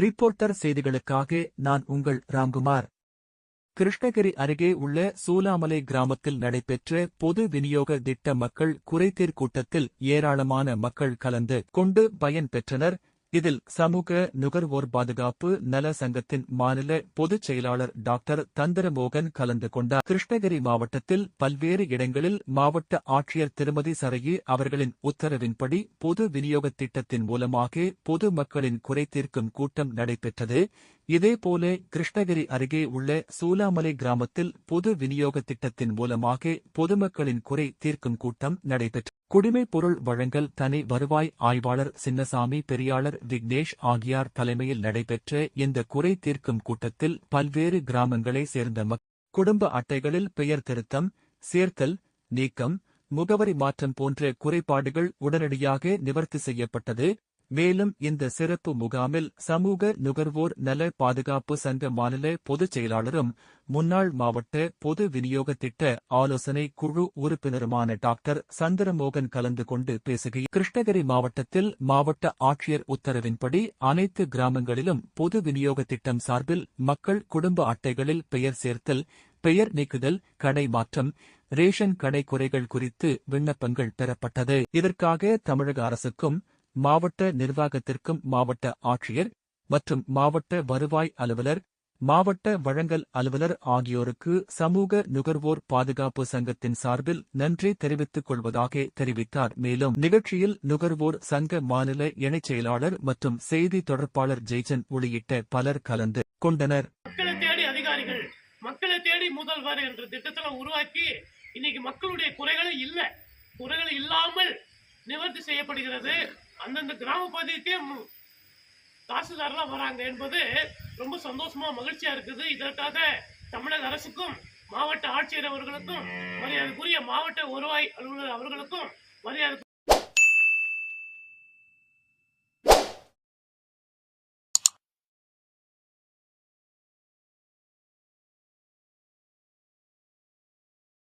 Reporter செய்திகளுக்காக நான் உங்கள் ராம்குமார். கிருஷ்ணகிரி அருகே உள்ள சூலாமலை கிராமத்தில் நடைபெற்ற பொது விநியோக திட்ட மக்கள் குறைதீர் கூட்டத்தில் ஏராளமான மக்கள் கலந்து கொண்டு பயன் பெற்றனர். இதில் சமூக நுகர்வோர் பாதுகாப்பு நல சங்கத்தின் மாநில பொதுச் செயலாளர் டாக்டர் தந்திரமோகன் கலந்து கொண்டார். கிருஷ்ணகிரி மாவட்டத்தில் பல்வேறு இடங்களில் மாவட்ட ஆட்சியர் திருமதி சரையு அவர்களின் உத்தரவின்படி பொது விநியோக திட்டத்தின் மூலமாக பொது மக்களின் குறை தீர்க்கும் கூட்டம் நடைபெற்றது. இதேபோல கிருஷ்ணகிரி அருகே உள்ள சூலாமலை கிராமத்தில் பொது விநியோக திட்டத்தின் மூலமாக பொதுமக்களின் குறை தீர்க்கும் கூட்டம் நடைபெற்றது குடிமைப் பொருள் வழங்கல் தனி வருவாய் ஆய்வாளர் சின்னசாமி பெரியாளர் விக்னேஷ் ஆகியார் தலைமையில் நடைபெற்ற இந்த குறை தீர்க்கும் கூட்டத்தில் பல்வேறு கிராமங்களை சேர்ந்த மக் குடும்ப அட்டைகளில் பெயர் திருத்தம் சேர்த்தல் நீக்கம் முகவரி மாற்றம் போன்ற குறைபாடுகள் உடனடியாக நிவர்த்தி செய்யப்பட்டது. மேலும் இந்த சிறப்பு முகாமில் சமூக நுகர்வோர் நல பாதுகாப்பு சங்க மாநில பொதுச் செயலாளரும் முன்னாள் மாவட்ட பொது விநியோக திட்ட ஆலோசனை குழு உறுப்பினருமான டாக்டர் சந்திரமோகன் கலந்து கொண்டு பேசுகையில் கிருஷ்ணகிரி மாவட்டத்தில் மாவட்ட ஆட்சியர் உத்தரவின்படி அனைத்து கிராமங்களிலும் பொது விநியோக திட்டம் சார்பில் மக்கள் குடும்ப அட்டைகளில் பெயர் சேர்த்தல் பெயர் நீக்குதல் கடை மாற்றம் ரேஷன் கடை குறைகள் குறித்து விண்ணப்பங்கள் பெறப்பட்டது. இதற்காக தமிழக அரசுக்கும் மாவட்ட நிர்வாகத்திற்கும் மாவட்ட ஆட்சியர் மற்றும் மாவட்ட வருவாய் அலுவலர் மாவட்ட வழங்கல் அலுவலர் ஆகியோருக்கு சமூக நுகர்வோர் பாதுகாப்பு சங்கத்தின் சார்பில் நன்றி தெரிவித்துக் கொள்வதாக தெரிவித்தார். மேலும் நிகழ்ச்சியில் நுகர்வோர் சங்க மாநில இணைச் செயலாளர் மற்றும் செய்தி தொடர்பாளர் ஜெய்சன் உள்ளிட்ட பலர் கலந்து கொண்டனர். மக்களை தேடி அதிகாரிகள் மக்களை தேடி முதல்வர் என்ற திட்டத்துல உருவாக்கி இன்னைக்கு மக்களுடைய குறைகளை இல்லை. குறைகள் இல்லாமல் நிவர்த்தி செய்யப்படுகிறது. அந்தந்த கிராம பகுதிக்கே மு- வராங்க என்பது ரொம்ப சந்தோஷமா மகிழ்ச்சியா இருக்குது. இதற்காக தமிழக அரசுக்கும் மாவட்ட ஆட்சியர் அவர்களுக்கும் மரியாதைக்குரிய மாவட்ட வருவாய் அலுவலர் அவர்களுக்கும் மரியாதை